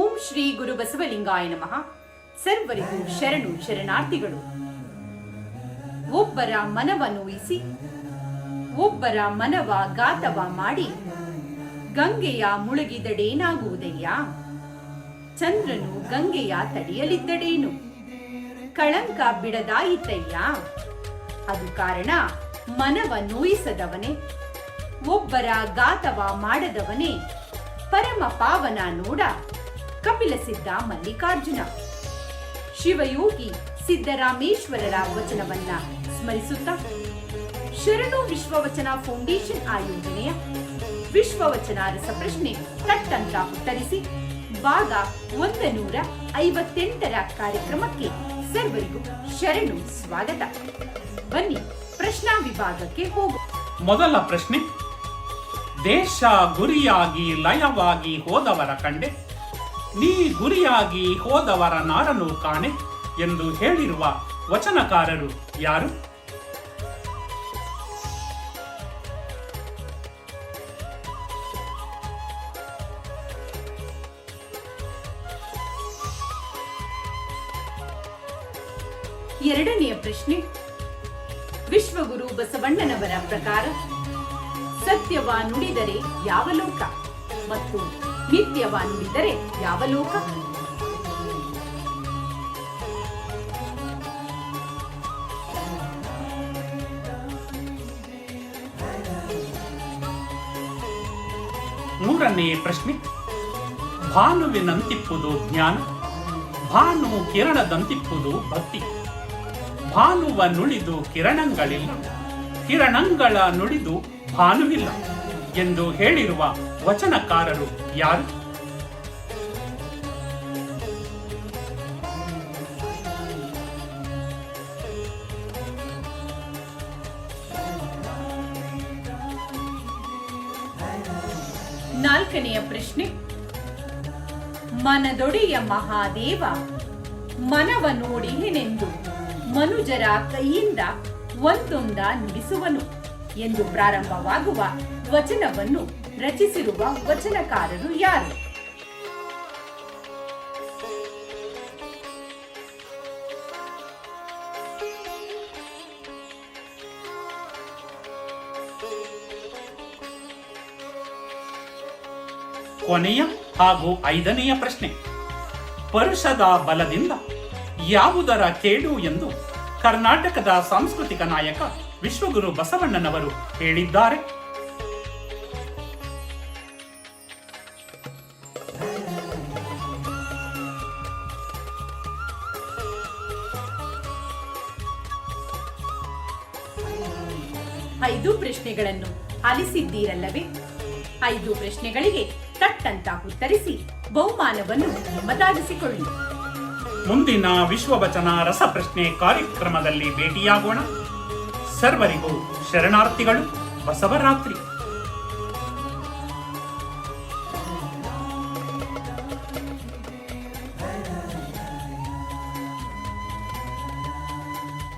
ಓಂ ಶ್ರೀ ಗುರು ಬಸವಲಿಂಗಾಯ ನಮಃ. ಸರ್ವರಿಗೂ ಶರಣು ಶರಣಾರ್ಥಿಗಳು. ಒಬ್ಬರ ಮನವ ನೋಯಿಸಿ, ಒಬ್ಬರ ಮನವ ಗಾತವ ಮಾಡಿ, ಗಂಗೆಯ ಮುಳುಗಿದಡೇನಾಗುವುದಯ್ಯ? ಚಂದ್ರನು ಗಂಗೆಯ ತಡೆಯಲಿದ್ದಡೇನು? ಕಳಂಕ ಬಿಡದಾಯಿತಯ್ಯ? ಅದು ಕಾರಣ, ಮನವ ನೋಯಿಸದವನೇ, ಒಬ್ಬರ ಗಾತವ ಮಾಡದವನೇ, ಪರಮ ಪಾವನ ನೋಡ ಕಪಿಲ ಸಿದ್ಧ ಮಲ್ಲಿಕಾರ್ಜುನ. ಶಿವಯೋಗಿ ಸಿದ್ದರಾಮೇಶ್ವರರ ವಚನವನ್ನ ಸ್ಮರಿಸುತ್ತಾ ಶರಣು ವಿಶ್ವವಚನ ಫೌಂಡೇಶನ್ ಆಯೋಜನೆಯ ವಿಶ್ವವಚನ ರಸಪ್ರಶ್ನೆ ತಟ್ಟಂತ ಉತ್ತರಿಸಿ, ಭಾಗ ಒಂದು ನೂರ ಐವತ್ತೆಂಟರ ಕಾರ್ಯಕ್ರಮಕ್ಕೆ ಸರ್ವರಿಗೂ ಶರಣು ಸ್ವಾಗತ. ಬನ್ನಿ, ಪ್ರಶ್ನಾ ವಿಭಾಗಕ್ಕೆ ಹೋಗು. ಮೊದಲ ಪ್ರಶ್ನೆ, ದೇಶ ಗುರಿಯಾಗಿ ಲಯವಾಗಿ ಹೋದವರ ಕಂಡೆ. ನೀ ಗುರಿಯಾಗಿ ಹೋದವರ ನಾರನು ಕಾಣೆ ಎಂದು ಹೇಳಿರುವ ವಚನಕಾರರು ಯಾರು? ಎರಡನೆಯ ಪ್ರಶ್ನೆ. ವಿಶ್ವಗುರು ಬಸವಣ್ಣನವರ ಪ್ರಕಾರ, ಸತ್ಯವ ನುಡಿದರೆ ಯಾವ ಲೋಕ? ಮತ್ತು ನಿತ್ಯವ ಬಿದ್ದರೆ ಯಾವ ಲೋಕ? ಮೂರನೇ ಪ್ರಶ್ನೆ. ಭಾನುವಿನಂತಿಪ್ಪುದು ಜ್ಞಾನ ಭಾನು ಕಿರಣದಂತಿಪ್ಪುದು ಭಕ್ತಿ. ಭಾನುವ ನುಳಿದು ಕಿರಣಗಳಿಲ್ಲ, ಕಿರಣಗಳ ನುಡಿದು ಭಾನುವಿಲ್ಲ ಎಂದು ಹೇಳಿರುವ ವಚನಕಾರರು ಯಾರು? ನಾಲ್ಕನೆಯ ಪ್ರಶ್ನೆ. ಮನದೊಡೆಯ ಮಹಾದೇವ ಮನವ ನೋಡಿಹೆನೆಂದು ಮನುಜರ ಕೈಯಿಂದ ಒಂದೊಂದ ನುಡಿಸುವನು ಎಂದು ಪ್ರಾರಂಭವಾಗುವ ವಚನವನ್ನು ರಚಿಸಿರುವ ವಚನಕಾರರು ಯಾರು? ಕೊನೆಯ ಹಾಗೂ ಐದನೆಯ ಪ್ರಶ್ನೆ. ಪರುಷದ ಬಲದಿಂದ ಯಾವುದರ ಕೇಡು ಎಂದು ಕರ್ನಾಟಕದ ಸಾಂಸ್ಕೃತಿಕ ನಾಯಕ ವಿಶ್ವಗುರು ಬಸವಣ್ಣನವರು ಹೇಳಿದ್ದಾರೆ. ಐದು ಪ್ರಶ್ನೆಗಳನ್ನು ಆಲಿಸಿದ್ದೀರಲ್ಲವೇ? ಐದು ಪ್ರಶ್ನೆಗಳಿಗೆ ತಟ್ಟಂತ ಉತ್ತರಿಸಿ ಬಹುಮಾನವನ್ನು ನಿಮ್ಮದಾಗಿಸಿಕೊಳ್ಳಿ ಮುಂದಿನ ವಿಶ್ವವಚನ ರಸಪ್ರಶ್ನೆ ಕಾರ್ಯಕ್ರಮದಲ್ಲಿ ಭೇಟಿಯಾಗೋಣ. ಸರ್ವರಿಗೂ ಶರಣಾರ್ಥಿಗಳು, ಬಸವರಾತ್ರಿ.